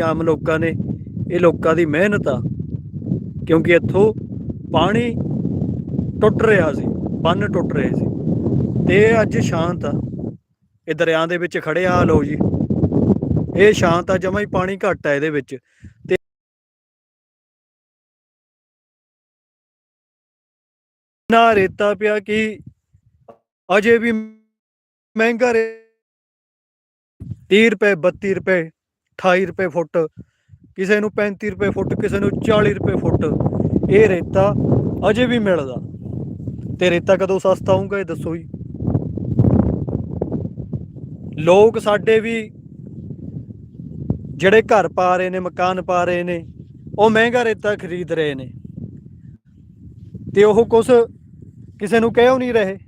ਆਮ ਲੋਕਾਂ ਨੇ ਇਹ ਲੋਕਾਂ ਦੀ ਮਿਹਨਤ ਆ। ਕਿਉਂਕਿ ਇੱਥੋਂ ਪਾਣੀ ਟੁੱਟ ਰਿਹਾ ਸੀ, ਬੰਨ ਟੁੱਟ ਰਹੇ ਸੀ। ਤੇ ਅੱਜ ਸ਼ਾਂਤ ਆ। ਇਹ ਦਰਿਆ ਦੇ ਵਿੱਚ ਖੜੇ ਆ ਲੋ ਜੀ। ਇਹ ਸ਼ਾਂਤ ਆ, ਜਮਾ ਹੀ ਪਾਣੀ ਘੱਟ ਆ ਇਹਦੇ ਵਿੱਚ। ਤੇ ਨਾ ਰੇਤਾ ਪਿਆ ਕਿ ਅਜੇ ਵੀ ਮਹਿੰਗਾ ਰੇ 30 ਰੁਪਏ 32 ਰੁਪਏ। 28 ਰੁਪਏ ਫੁੱਟ, ਕਿਸੇ ਨੂੰ 35 ਰੁਪਏ ਫੁੱਟ, ਕਿਸੇ ਨੂੰ 40 ਰੁਪਏ ਫੁੱਟ, ਇਹ ਰੇਤਾ ਅਜੇ ਵੀ ਮਿਲਦਾ। ਤੇ ਰੇਤਾ ਕਦੋਂ ਸਸਤਾ ਹੋਊਗਾ, ਇਹ ਦੱਸੋ ਜੀ। ਲੋਕ ਸਾਡੇ ਵੀ ਜਿਹੜੇ ਘਰ ਪਾ ਰਹੇ ਨੇ, ਮਕਾਨ ਪਾ ਰਹੇ ਨੇ, ਉਹ ਮਹਿੰਗਾ ਰੇਤਾ ਖਰੀਦ ਰਹੇ ਨੇ। ਤੇ ਉਹ ਕੁਛ ਕਿਸੇ ਨੂੰ ਕਹਿਓ ਨਹੀਂ ਰਹੇ।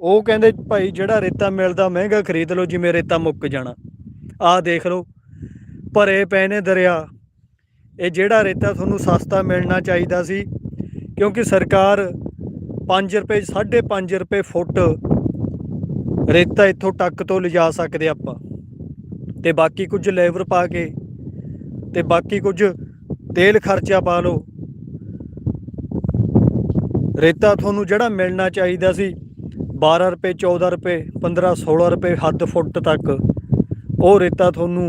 ਉਹ ਕਹਿੰਦੇ, ਭਾਈ ਜਿਹੜਾ ਰੇਤਾ ਮਿਲਦਾ, ਮਹਿੰਗਾ ਖਰੀਦ ਲਓ, ਜਿਵੇਂ ਰੇਤਾ ਮੁੱਕ ਜਾਣਾ। ਆਹ ਦੇਖ ਲਓ ਭਰੇ ਪਏ ਨੇ ਦਰਿਆ। ਇਹ ਜਿਹੜਾ ਰੇਤਾ ਤੁਹਾਨੂੰ ਸਸਤਾ ਮਿਲਣਾ ਚਾਹੀਦਾ ਸੀ, ਕਿਉਂਕਿ ਸਰਕਾਰ 5 ਰੁਪਏ 5.5 ਰੁਪਏ ਫੁੱਟ ਰੇਤਾ ਇੱਥੋਂ ਟੱਕ ਤੋਂ ਲਿਜਾ ਸਕਦੇ ਆਪਾਂ। ਤੇ ਬਾਕੀ ਕੁਝ ਲੇਬਰ ਪਾ ਕੇ ਤੇ ਬਾਕੀ ਕੁਝ ਤੇਲ ਖਰਚਾ ਪਾ ਲਓ। ਰੇਤਾ ਤੁਹਾਨੂੰ ਜਿਹੜਾ ਮਿਲਣਾ ਚਾਹੀਦਾ ਸੀ 12 ਰੁਪਏ 14 ਰੁਪਏ 15 16 ਰੁਪਏ ਹੱਦ ਫੁੱਟ ਤੱਕ, ਉਹ ਰੇਤਾ ਤੁਹਾਨੂੰ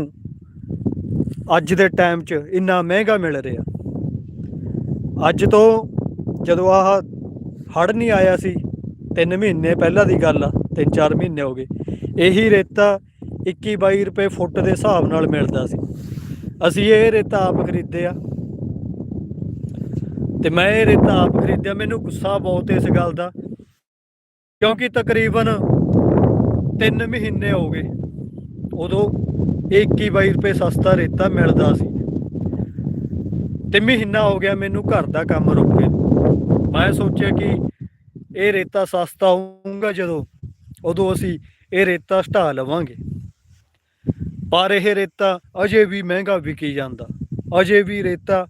ਅੱਜ ਦੇ ਟਾਈਮ 'ਚ ਇੰਨਾ ਮਹਿੰਗਾ ਮਿਲ ਰਿਹਾ। ਅੱਜ ਤੋਂ ਜਦੋਂ ਆਹ ਹੜ ਨਹੀਂ ਆਇਆ ਸੀ 3 ਮਹੀਨੇ ਪਹਿਲਾਂ ਦੀ ਗੱਲ ਆ 3-4 ਮਹੀਨੇ ਹੋ ਗਏ, ਇਹੀ ਰੇਤਾ 21-22 ਰੁਪਏ ਫੁੱਟ ਦੇ ਹਿਸਾਬ ਨਾਲ ਮਿਲਦਾ ਸੀ। ਅਸੀਂ ਇਹ ਰੇਤਾ ਆਪ ਖਰੀਦੇ ਆ ਤੇ ਮੈਂ ਇਹ ਰੇਤਾ ਆਪ ਖਰੀਦਿਆ, ਮੈਨੂੰ ਗੁੱਸਾ ਬਹੁਤ ਇਸ ਗੱਲ ਦਾ, ਕਿਉਂਕਿ ਤਕਰੀਬਨ 3 ਮਹੀਨੇ ਹੋ ਗਏ। ਉਦੋਂ 21-22 ਰੁਪਏ ਸਸਤਾ ਰੇਤਾ ਮਿਲਦਾ ਸੀ। ਤੇ ਮਹੀਨਾ ਹੋ ਗਿਆ ਮੈਨੂੰ ਘਰ ਦਾ ਕੰਮ ਰੁਕੇ ਮੈਂ ਸੋਚਿਆ ਕਿ ਇਹ ਰੇਤਾ ਸਸਤਾ ਹੋਊਗਾ ਜਦੋਂ, ਉਦੋਂ ਅਸੀਂ ਇਹ ਰੇਤਾ ਸਟਾ ਲਵਾਂਗੇ। ਪਰ ਇਹ ਰੇਤਾ ਅਜੇ ਵੀ ਮਹਿੰਗਾ ਵਿਕੀ ਜਾਂਦਾ। ਅਜੇ ਵੀ ਰੇਤਾ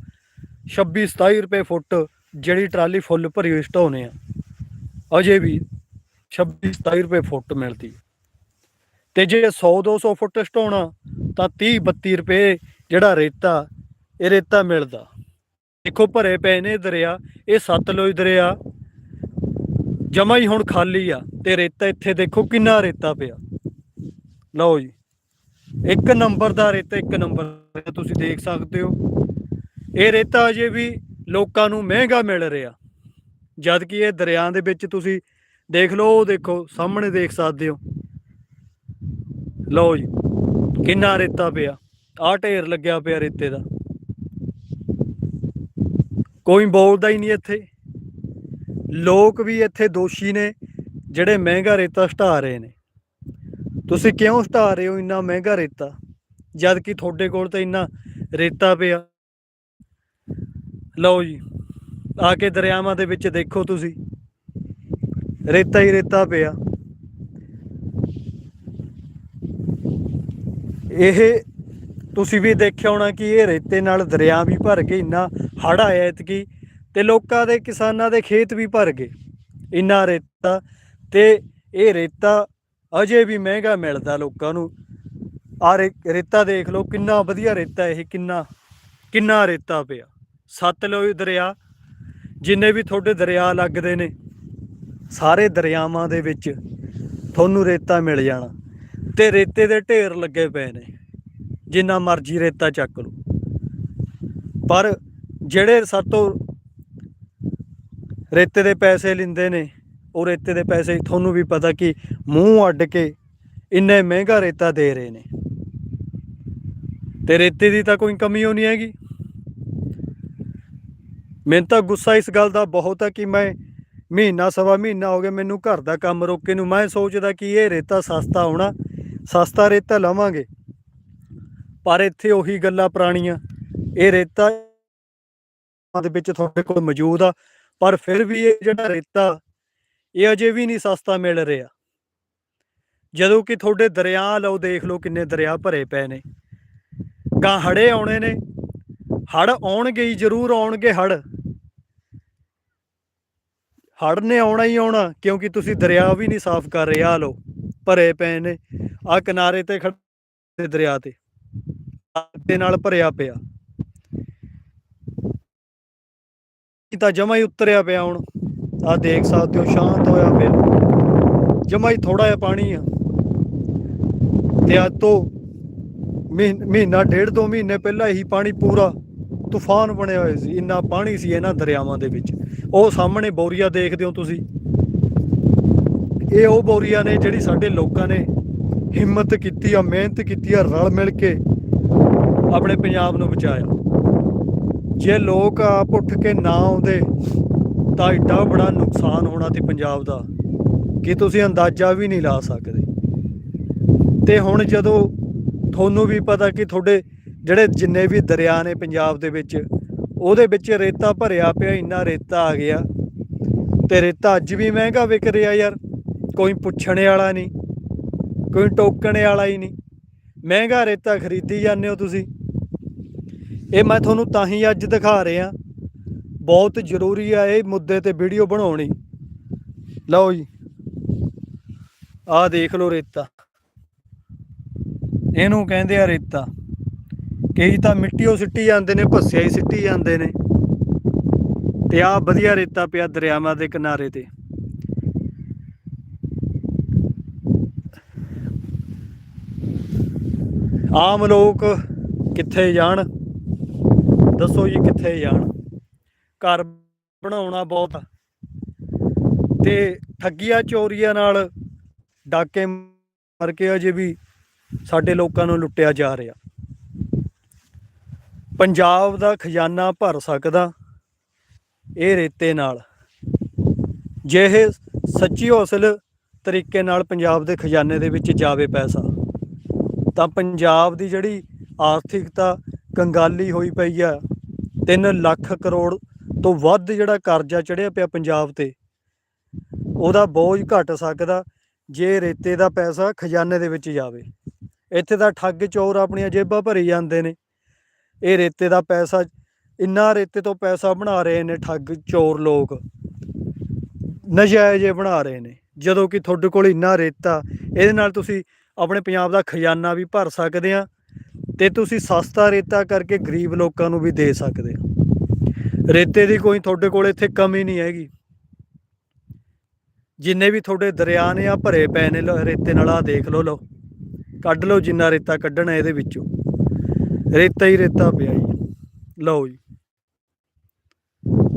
26 27 ਰੁਪਏ ਫੁੱਟ ਜਿਹੜੀ ਟਰਾਲੀ ਫੁੱਲ ਭਰੀ ਹੋਈ ਸਟਾਉਨੇ ਆ। ਅਜੇ ਵੀ 26 27 ਰੁਪਏ ਫੁੱਟ ਮਿਲਦੀ। ਤੇ ਜੇ 100 200 ਫੁੱਟ ਸਟਾਉਣਾ ਤਾਂ 30 32 ਰੁਪਏ ਜਿਹੜਾ ਰੇਤਾ, ਇਹ ਰੇਤਾ ਮਿਲਦਾ। ਦੇਖੋ ਭਰੇ ਪਏ ਨੇ ਦਰਿਆ, ਇਹ ਸਤਲੁਜ ਦਰਿਆ, ਜਮਾ ਹੀ ਹੁਣ ਖਾਲੀ ਆ, ਤੇ ਰੇਤਾ ਇੱਥੇ ਦੇਖੋ ਕਿੰਨਾ ਰੇਤਾ ਪਿਆ। ਲਓ ਜੀ, ਇੱਕ ਨੰਬਰ ਦਾ ਰੇਤਾ, ਇੱਕ ਨੰਬਰ ਤੁਸੀਂ ਦੇਖ ਸਕਦੇ ਹੋ। ਇਹ ਰੇਤਾ ਅਜੇ ਵੀ ਲੋਕਾਂ ਨੂੰ ਮਹਿੰਗਾ ਮਿਲ ਰਿਹਾ। ਜਦ ਕਿ ਇਹ ਦਰਿਆ ਦੇ ਵਿੱਚ ਤੁਸੀਂ ਦੇਖ ਲਓ, ਉਹ ਦੇਖੋ, ਸਾਹਮਣੇ ਦੇਖ ਸਕਦੇ ਹੋ। ਲਓ ਜੀ, ਕਿੰਨਾ ਰੇਤਾ ਪਿਆ। ਆਹ ਢੇਰ ਲੱਗਿਆ ਪਿਆ ਰੇਤੇ ਦਾ। ਕੋਈ ਬੋਲਦਾ ਹੀ ਨਹੀਂ ਇੱਥੇ। ਲੋਕ ਵੀ ਇੱਥੇ ਦੋਸ਼ੀ ਨੇ, ਜਿਹੜੇ ਮਹਿੰਗਾ ਰੇਤਾ ਸਟਾ ਰਹੇ ਨੇ। ਤੁਸੀਂ ਕਿਉਂ ਸਟਾ ਰਹੇ ਹੋ ਇੰਨਾ ਮਹਿੰਗਾ ਰੇਤਾ? ਜਦ ਕਿ ਤੁਹਾਡੇ ਕੋਲ ਤਾਂ ਇੰਨਾ ਰੇਤਾ ਪਿਆ। ਲਓ ਜੀ, ਆ ਕੇ ਦਰਿਆਵਾਂ ਦੇ ਵਿੱਚ ਦੇਖੋ ਤੁਸੀਂ। ਰੇਤਾ ਹੀ ਰੇਤਾ ਪਿਆ। ਇਹ ਤੁਸੀਂ ਵੀ ਦੇਖਿਆ ਹੋਣਾ ਕਿ ਇਹ ਰੇਤੇ ਨਾਲ ਦਰਿਆ ਵੀ ਭਰ ਗਏ, ਇੰਨਾ ਹੜ ਆਇਆ ਇਤਕੀ ਤੇ ਲੋਕਾਂ ਦੇ ਕਿਸਾਨਾਂ ਦੇ ਖੇਤ ਵੀ ਭਰ ਗਏ, ਇੰਨਾ ਰੇਤਾ, ਤੇ ਇਹ ਰੇਤਾ ਅਜੇ ਵੀ ਮਹਿੰਗਾ ਮਿਲਦਾ ਲੋਕਾਂ ਨੂੰ। ਆ ਰੇਤਾ ਦੇਖ ਲਓ, ਕਿੰਨਾ ਵਧੀਆ ਰੇਤਾ ਇਹ, ਕਿੰਨਾ ਕਿੰਨਾ ਰੇਤਾ ਪਿਆ। ਸਤਲੁਜ ਦਰਿਆ, ਜਿੰਨੇ ਵੀ ਤੁਹਾਡੇ ਦਰਿਆ ਲੱਗਦੇ ਨੇ, ਸਾਰੇ ਦਰਿਆਵਾਂ ਦੇ ਵਿੱਚ ਤੁਹਾਨੂੰ ਰੇਤਾ ਮਿਲ ਜਾਣਾ। ਤੇ ਰੇਤੇ ਦੇ ਢੇਰ ਲੱਗੇ ਪਏ ਨੇ, ਜਿੰਨਾ ਮਰਜ਼ੀ ਰੇਤਾ ਚੱਕ ਲਓ। ਪਰ ਜਿਹੜੇ ਸਾਤੋਂ ਰੇਤੇ ਦੇ ਪੈਸੇ ਲਿੰਦੇ ਨੇ, ਉਹ ਰੇਤੇ ਦੇ ਪੈਸੇ ਤੁਹਾਨੂੰ ਵੀ ਪਤਾ ਕਿ ਮੂੰਹ ਅੱਡ ਕੇ ਇੰਨੇ ਮਹਿੰਗਾ ਰੇਤਾ ਦੇ ਰਹੇ ਨੇ। ਤੇ ਰੇਤੇ ਦੀ ਤਾਂ ਕੋਈ ਕਮੀ ਹੋਣੀ ਹੈਗੀ। ਮੈਨੂੰ ਤਾਂ ਗੁੱਸਾ ਇਸ ਗੱਲ ਦਾ ਬਹੁਤ ਹੈ ਕਿ ਮੈਂ ਮਹੀਨਾ ਸਵਾ ਮਹੀਨਾ ਹੋ ਗਿਆ ਮੈਨੂੰ ਘਰ ਦਾ ਕੰਮ ਰੋਕੇ ਨੂੰ। ਮੈਂ ਸੋਚਦਾ ਕਿ ਇਹ ਰੇਤਾ ਸਸਤਾ ਹੋਣਾ ਸਸਤਾ ਰੇਤਾ ਲਵਾਂਗੇ। ਪਰ ਇੱਥੇ ਉਹੀ ਗੱਲਾਂ ਪੁਰਾਣੀਆਂ। ਇਹ ਰੇਤਾ ਦੇ ਵਿੱਚ ਤੁਹਾਡੇ ਕੋਲ ਮੌਜੂਦ ਆ, ਪਰ ਫਿਰ ਵੀ ਇਹ ਜਿਹੜਾ ਰੇਤਾ, ਇਹ ਅਜੇ ਵੀ ਨਹੀਂ ਸਸਤਾ ਮਿਲ ਰਿਹਾ। ਜਦੋਂ ਕਿ ਤੁਹਾਡੇ ਦਰਿਆ ਲਓ, ਦੇਖ ਲਓ ਕਿੰਨੇ ਦਰਿਆ ਭਰੇ ਪਏ ਨੇ। ਗਾਂ ਹੜੇ ਆਉਣੇ ਨੇ। ਹੜ ਆਉਣਗੇ ਹੀ, ਜ਼ਰੂਰ ਆਉਣਗੇ ਹੜ ਹੜ ਨੇ ਆਉਣਾ ਹੀ ਆਉਣਾ, ਕਿਉਂਕਿ ਤੁਸੀਂ ਦਰਿਆ ਵੀ ਨਹੀਂ ਸਾਫ਼ ਕਰ ਰਿਹਾ ਆ ਲਓ। ਭਰੇ ਪਏ ਨੇ। ਆ ਕਿਨਾਰੇ ਤੇ ਖੜੇ ਦਰਿਆ ਤੇ। ਆਹ ਨਾਲ ਭਰਿਆ ਪਿਆ। ਇਹ ਤਾਂ ਜਮਾ ਹੀ ਉਤਰਿਆ ਪਿਆ ਹੁਣ। ਆ ਦੇਖ ਸਕਦੇ ਹੋ, ਸ਼ਾਂਤ ਹੋਇਆ ਪਿਆ। ਜਮਾ ਹੀ ਥੋੜਾ ਜਿਹਾ ਪਾਣੀ ਆ। ਤੇ ਅੱਜ ਤੋਂ ਮਹੀਨ- ਮਹੀਨਾ, ਡੇਢ ਦੋ ਮਹੀਨੇ ਪਹਿਲਾਂ ਹੀ ਪਾਣੀ ਪੂਰਾ ਤੂਫਾਨ ਬਣਿਆ ਹੋਇਆ ਸੀ। ਇੰਨਾ ਪਾਣੀ ਸੀ ਇਹਨਾਂ ਦਰਿਆਵਾਂ ਦੇ ਵਿੱਚ। ਉਹ ਸਾਹਮਣੇ ਬੋਰੀਆ ਦੇਖਦੇ ਹੋ ਤੁਸੀਂ। ਇਹ ਉਹ ਬੋਰੀਆਂ ਨੇ ਜਿਹੜੀ ਸਾਡੇ ਲੋਕਾਂ ਨੇ ਹਿੰਮਤ ਕੀਤੀ ਆ, ਮਿਹਨਤ ਕੀਤੀ ਆ, ਰਲ ਮਿਲ ਕੇ ਆਪਣੇ ਪੰਜਾਬ ਨੂੰ ਬਚਾਇਆ। ਜੇ ਲੋਕ ਆਪ ਉੱਠ ਕੇ ਨਾ ਆਉਂਦੇ ਤਾਂ ਇੱਡਾ ਬੜਾ ਨੁਕਸਾਨ ਹੋਣਾ ਸੀ ਪੰਜਾਬ ਦਾ ਕਿ ਤੁਸੀਂ ਅੰਦਾਜ਼ਾ ਵੀ ਨਹੀਂ ਲਾ ਸਕਦੇ। ਤੇ ਹੁਣ ਜਦੋਂ ਤੁਹਾਨੂੰ ਵੀ ਪਤਾ ਕਿ ਤੁਹਾਡੇ ਜਿਹੜੇ ਜਿੰਨੇ ਵੀ ਦਰਿਆ ਨੇ ਪੰਜਾਬ ਦੇ ਵਿੱਚ, ਉਹਦੇ ਵਿੱਚ ਰੇਤਾ ਭਰਿਆ ਪਿਆ, ਇੰਨਾ ਰੇਤਾ ਆ ਗਿਆ। ਤੇ ਰੇਤਾ ਅੱਜ ਵੀ ਮਹਿੰਗਾ ਵਿਕ ਰਿਹਾ ਯਾਰ। ਕੋਈ ਪੁੱਛਣ ਵਾਲਾ ਨਹੀਂ, ਕੋਈ ਟੋਕਣ ਵਾਲਾ ਹੀ ਨਹੀਂ। ਮਹਿੰਗਾ ਰੇਤਾ ਖਰੀਦੀ ਜਾਂਦੇ ਹੋ ਤੁਸੀਂ। ਇਹ ਮੈਂ ਤੁਹਾਨੂੰ ਤਾਂ ਹੀ ਅੱਜ ਦਿਖਾ ਰਿਹਾ। ਬਹੁਤ ਜ਼ਰੂਰੀ ਆ ਇਹ ਮੁੱਦੇ ਤੇ ਵੀਡੀਓ ਬਣਾਉਣੀ। ਲਓ ਜੀ। ਆਹ ਦੇਖ ਲਓ ਰੇਤਾ। ਇਹਨੂੰ ਕਹਿੰਦੇ ਆ ਰੇਤਾ। ਕਈ ਤਾਂ ਮਿੱਟੀਓ ਸਿੱਟੀ ਜਾਂਦੇ ਨੇ, ਭੱਸਿਆ ਹੀ ਸਿੱਟੀ ਜਾਂਦੇ ਨੇ। ਤੇ ਆਹ ਵਧੀਆ ਰੇਤਾ ਪਿਆ ਦਰਿਆਵਾਂ ਦੇ ਕਿਨਾਰੇ ਤੇ। ਆਮ ਲੋਕ ਕਿੱਥੇ ਜਾਣ? ਦੱਸੋ ਜੀ ਕਿੱਥੇ ਜਾਣ? ਘਰ ਬਣਾਉਣਾ ਬਹੁਤ। ਆ। ਤੇ ਠੱਗੀਆਂ ਚੋਰੀਆਂ ਨਾਲ ਡਾਕੇ ਮਾਰ ਕੇ ਅਜੇ ਵੀ ਸਾਡੇ ਲੋਕਾਂ ਨੂੰ ਲੁੱਟਿਆ ਜਾ ਰਿਹਾ। ਪੰਜਾਬ ਦਾ ਖਜ਼ਾਨਾ ਭਰ ਸਕਦਾ ਇਹ ਰੇਤੇ ਨਾਲ। ਜੇ ਇਹ ਸੱਚੀ ਹੌਸਲ ਤਰੀਕੇ ਨਾਲ ਪੰਜਾਬ ਦੇ ਖਜ਼ਾਨੇ ਦੇ ਵਿੱਚ ਜਾਵੇ ਪੈਸਾ। ਤਾਂ ਪੰਜਾਬ ਦੀ ਜਿਹੜੀ ਆਰਥਿਕਤਾ ਕੰਗਾਲੀ ਹੋਈ ਪਈ ਆ 3 ਲੱਖ ਕਰੋੜ ਤੋਂ ਵੱਧ ਜਿਹੜਾ ਕਰਜ਼ਾ ਚੜਿਆ ਪਿਆ ਪੰਜਾਬ ਤੇ, ਉਹਦਾ ਬੋਝ ਘਟ ਸਕਦਾ ਜੇ ਰੇਤੇ ਦਾ ਪੈਸਾ ਖਜ਼ਾਨੇ ਦੇ ਵਿੱਚ ਜਾਵੇ। ਇੱਥੇ ਤਾਂ ਠੱਗ ਚੋਰ ਆਪਣੀਆਂ ਜੇਬਾਂ ਭਰੀ ਜਾਂਦੇ ਨੇ। ਇਹ ਰੇਤੇ ਦਾ ਪੈਸਾ, ਇੰਨਾ ਰੇਤੇ ਤੋਂ ਪੈਸਾ ਬਣਾ ਰਹੇ ਨੇ ਠੱਗ ਚੋਰ ਲੋਕ। ਨਜਾਇਜ਼ ਬਣਾ ਰਹੇ ਨੇ। ਜਦੋਂ ਕਿ ਤੁਹਾਡੇ ਕੋਲ ਇੰਨਾ ਰੇਤਾ, ਇਹਦੇ ਨਾਲ ਤੁਸੀਂ ਆਪਣੇ ਪੰਜਾਬ ਦਾ ਖਜ਼ਾਨਾ ਵੀ ਭਰ ਸਕਦੇ ਆ ਤੇ ਤੁਸੀਂ ਸਸਤਾ ਰੇਤਾ ਕਰਕੇ ਗਰੀਬ ਲੋਕਾਂ ਨੂੰ ਵੀ ਦੇ ਸਕਦੇ ਆ ਰੇਤੇ ਦੀ ਕੋਈ ਤੁਹਾਡੇ ਕੋਲ ਇੱਥੇ ਕਮੀ ਨਹੀਂ ਹੈਗੀ। ਜਿੰਨੇ ਵੀ ਤੁਹਾਡੇ ਦਰਿਆ ਨੇ ਆ ਭਰੇ ਪਏ ਨੇ ਰੇਤੇ ਨਾਲ ਆ ਦੇਖ ਲਓ ਲਓ। ਕੱਢ ਲਓ ਜਿੰਨਾ ਰੇਤਾ ਕੱਢਣਾ ਇਹਦੇ ਵਿੱਚੋਂ। ਰੇਤਾ ਹੀ ਰੇਤਾ ਪਿਆ ਜੀ। ਲਓ ਜੀ।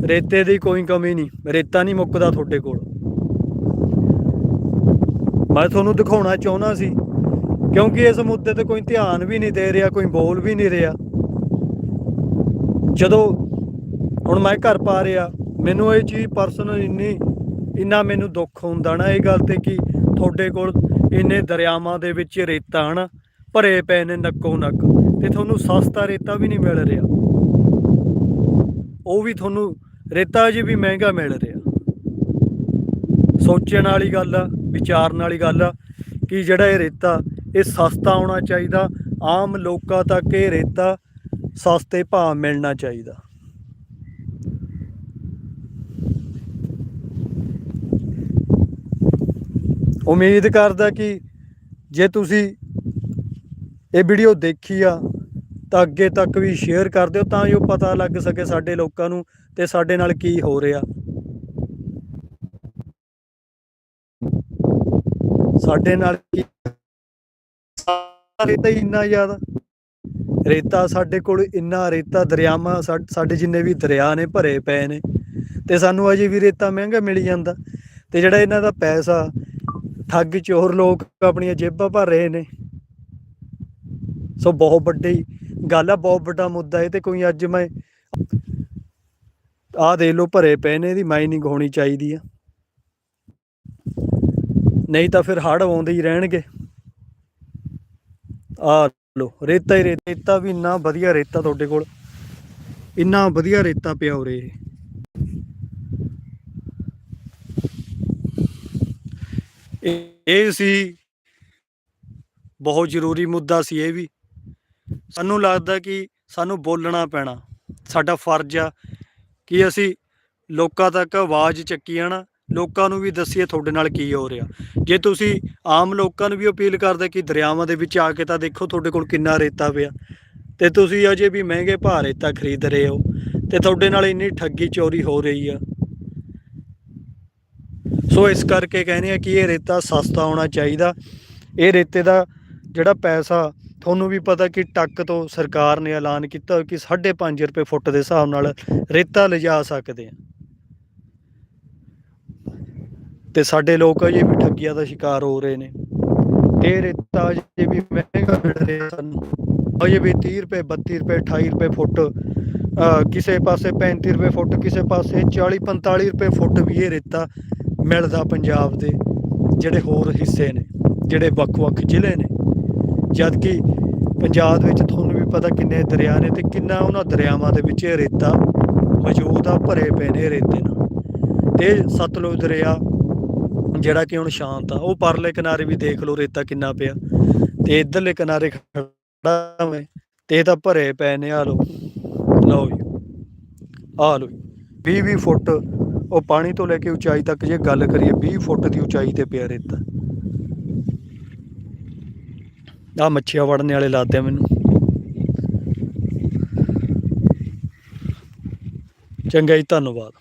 ਰੇਤੇ ਦੀ ਕੋਈ ਕਮੀ ਨਹੀਂ। ਰੇਤਾ ਨਹੀਂ ਮੁੱਕਦਾ ਤੁਹਾਡੇ ਕੋਲ। ਮੈਂ ਤੁਹਾਨੂੰ ਦਿਖਾਉਣਾ ਚਾਹੁੰਦਾ ਸੀ ਕਿਉਂਕਿ ਇਸ ਮੁੱਦੇ ਤੇ ਕੋਈ ਧਿਆਨ ਵੀ ਨਹੀਂ ਦੇ ਰਿਹਾ, ਕੋਈ ਬੋਲ ਵੀ ਨਹੀਂ ਰਿਹਾ। ਜਦੋਂ ਹੁਣ ਮੈਂ ਘਰ ਪਾ ਰਿਹਾ, ਮੈਨੂੰ ਇਹ ਚੀਜ਼ ਪਰਸਨਲ ਇੰਨੀ, ਇੰਨਾ ਮੈਨੂੰ ਦੁੱਖ ਹੁੰਦਾ ਨਾ ਇਹ ਗੱਲ ਤੇ ਕਿ ਤੁਹਾਡੇ ਕੋਲ ਇੰਨੇ ਦਰਿਆਵਾਂ ਦੇ ਵਿੱਚ ਰੇਤਾ ਹਨ, ਭਰੇ ਪਏ ਨੇ ਨੱਕੋ ਨੱਕ ਤੇ ਤੁਹਾਨੂੰ ਸਸਤਾ ਰੇਤਾ ਵੀ ਨਹੀਂ ਮਿਲ ਰਿਹਾ। ਉਹ ਵੀ ਤੁਹਾਨੂੰ ਰੇਤਾ ਜੀ ਵੀ ਮਹਿੰਗਾ ਮਿਲ ਰਿਹਾ। ਸੋਚਣ ਵਾਲੀ ਗੱਲ ਆ, ਵਿਚਾਰਨ ਵਾਲੀ ਗੱਲ ਆ ਕਿ ਜਿਹੜਾ ਇਹ ਰੇਤਾ ਇਹ ਸਸਤਾ ਆਉਣਾ ਚਾਹੀਦਾ, ਆਮ ਲੋਕਾਂ ਤੱਕ ਇਹ ਰੇਤਾ ਸਸਤੇ ਭਾਅ ਮਿਲਣਾ ਚਾਹੀਦਾ। ਉਮੀਦ ਕਰਦਾ ਕਿ ਜੇ ਤੁਸੀਂ ਇਹ ਵੀਡੀਓ ਦੇਖੀ ਆ, ਤਾਂ ਅੱਗੇ ਤੱਕ ਵੀ ਸ਼ੇਅਰ ਕਰ ਦਿਓ, ਤਾਂ ਜੋ ਪਤਾ ਲੱਗ ਸਕੇ ਸਾਡੇ ਲੋਕਾਂ ਨੂੰ ਤੇ ਸਾਡੇ ਨਾਲ ਕੀ ਹੋ ਰਿਹਾ। ਸਾਡੇ ਨਾਲ ਕੀ ਰੇਤਾ ਹੀ ਇੰਨਾ ਜ਼ਿਆਦਾ ਰੇਤਾ ਸਾਡੇ ਕੋਲ ਇੰਨਾ ਰੇਤਾ, ਦਰਿਆਵਾਂ ਸਾਡੇ ਜਿੰਨੇ ਵੀ ਦਰਿਆ ਨੇ ਭਰੇ ਪਏ ਨੇ, ਤੇ ਸਾਨੂੰ ਅਜੇ ਵੀ ਰੇਤਾ ਮਹਿੰਗਾ ਮਿਲ ਜਾਂਦਾ। ਤੇ ਜਿਹੜਾ ਇਹਨਾਂ ਦਾ ਪੈਸਾ, ਠੱਗ ਚੋਰ ਲੋਕ ਆਪਣੀਆਂ ਜੇਬਾਂ ਭਰ ਰਹੇ ਨੇ। ਸੋ ਬਹੁਤ ਵੱਡੀ ਗੱਲ ਆ, ਬਹੁਤ ਵੱਡਾ ਮੁੱਦਾ ਇਹ ਤੇ ਕੋਈ ਅੱਜ ਮੈਂ ਆਹ ਦੇ ਲਓ, ਭਰੇ ਪਏ ਨੇ, ਇਹਦੀ ਮਾਈਨਿੰਗ ਹੋਣੀ ਚਾਹੀਦੀ ਆ। ਨਹੀਂ ਤਾਂ ਫਿਰ ਹੜ੍ਹ ਆਉਂਦੇ ਹੀ ਰਹਿਣਗੇ। ਆ ਲੋ ਰੇਤਾ ਹੀ ਰੇਤਾ ਰੇਤਾ ਵੀ ਇੰਨਾ ਵਧੀਆ ਰੇਤਾ ਤੁਹਾਡੇ ਕੋਲ। ਇੰਨਾ ਵਧੀਆ ਰੇਤਾ ਪਿਆ ਉਰੇ ਇਹ। ਸੀ ਬਹੁਤ ਜ਼ਰੂਰੀ ਮੁੱਦਾ ਸੀ ਇਹ ਵੀ। ਸਾਨੂੰ ਲੱਗਦਾ ਕਿ ਸਾਨੂੰ ਬੋਲਣਾ ਪੈਣਾ। ਸਾਡਾ ਫਰਜ਼ ਆ ਕਿ ਅਸੀਂ ਲੋਕਾਂ ਤੱਕ ਆਵਾਜ਼ ਚੱਕੀ ਆਣਾ ਲੋਕਾਂ ਨੂੰ ਵੀ ਦੱਸੀਏ ਤੁਹਾਡੇ ਨਾਲ ਕੀ ਹੋ ਰਿਹਾ। ਜੇ ਤੁਸੀਂ ਆਮ ਲੋਕਾਂ ਨੂੰ ਵੀ ਅਪੀਲ ਕਰਦੇ ਕਿ ਦਰਿਆਵਾਂ ਦੇ ਵਿੱਚ ਆ ਕੇ ਤਾਂ ਦੇਖੋ ਤੁਹਾਡੇ ਕੋਲ ਕਿੰਨਾ ਰੇਤਾ ਪਿਆ। ਤੇ ਤੁਸੀਂ ਅਜੇ ਵੀ ਮਹਿੰਗੇ ਭਾਅ ਰੇਤਾ ਖਰੀਦ ਰਹੇ ਹੋ। ਤੇ ਤੁਹਾਡੇ ਨਾਲ ਇੰਨੀ ਠੱਗੀ ਚੋਰੀ ਹੋ ਰਹੀ ਆ। ਸੋ ਇਸ ਕਰਕੇ ਕਹਿੰਦੇ ਆ ਕਿ ਇਹ ਰੇਤਾ ਸਸਤਾ ਹੋਣਾ ਚਾਹੀਦਾ। ਇਹ ਰੇਤੇ ਦਾ ਜਿਹੜਾ ਪੈਸਾ, ਤੁਹਾਨੂੰ ਵੀ ਪਤਾ ਕਿ ਟੱਕ ਤੋਂ ਸਰਕਾਰ ਨੇ ਐਲਾਨ ਕੀਤਾ ਹੋਇਆ ਕਿ 5.5 ਰੁਪਏ ਫੁੱਟ ਦੇ ਹਿਸਾਬ ਨਾਲ ਰੇਤਾ ਲਿਜਾ ਸਕਦੇ ਆ। ਤੇ ਸਾਡੇ ਲੋਕ ਅਜੇ ਵੀ ਠੱਗੀਆਂ ਦਾ ਸ਼ਿਕਾਰ ਹੋ ਰਹੇ ਨੇ। ਇਹ ਰੇਤਾ ਅਜੇ ਵੀ ਮਹਿੰਗਾ ਮਿਲ ਰਿਹਾ ਸਾਨੂੰ। ਅਜੇ ਵੀ 30 ਰੁਪਏ 32 ਰੁਪਏ 28 ਰੁਪਏ ਫੁੱਟ ਕਿਸੇ ਪਾਸੇ 35 ਰੁਪਏ ਫੁੱਟ, ਕਿਸੇ ਪਾਸੇ 40 45 ਰੁਪਏ ਫੁੱਟ ਵੀ ਇਹ ਰੇਤਾ ਮਿਲਦਾ ਪੰਜਾਬ ਦੇ ਜਿਹੜੇ ਹੋਰ ਹਿੱਸੇ ਨੇ, ਜਿਹੜੇ ਵੱਖ-ਵੱਖ ਜ਼ਿਲ੍ਹੇ ਨੇ। ਜਦ ਕਿ ਪੰਜਾਬ ਵਿੱਚ ਤੁਹਾਨੂੰ ਵੀ ਪਤਾ ਕਿੰਨੇ ਦਰਿਆ ਨੇ ਤੇ ਕਿੰਨਾ ਉਹਨਾਂ ਦਰਿਆਵਾਂ ਦੇ ਵਿੱਚ ਇਹ ਰੇਤਾ ਮੌਜੂਦ ਆ, ਭਰੇ ਪਏ ਨੇ ਰੇਤੇ ਨਾਲ। ਤੇ ਸਤਲੁਜ ਦਰਿਆ ਜਿਹੜਾ ਕਿ ਹੁਣ ਸ਼ਾਂਤ ਆ, ਉਹ ਪਰਲੇ ਕਿਨਾਰੇ ਵੀ ਦੇਖ ਲਓ ਰੇਤਾ ਕਿੰਨਾ ਪਿਆ। ਤੇ ਇਧਰਲੇ ਕਿਨਾਰੇ ਖੜਾ ਮੈਂ, ਤੇ ਇਹ ਤਾਂ ਭਰੇ ਪਏ ਨੇ ਆ ਲਓ। ਲਓ ਜੀ ਆ ਲਓ 20 20 ਫੁੱਟ, ਉਹ ਪਾਣੀ ਤੋਂ ਲੈ ਕੇ ਉਚਾਈ ਤੱਕ ਜੇ ਗੱਲ ਕਰੀਏ 20 ਫੁੱਟ ਦੀ ਉਚਾਈ ਤੇ ਪਿਆ ਰੇਤਾ। ਆ ਮੱਛੀਆਂ ਵੜਨੇ ਵਾਲੇ ਲਾਦੇ ਆ ਮੈਨੂੰ। ਚੰਗਾ ਜੀ, ਧੰਨਵਾਦ।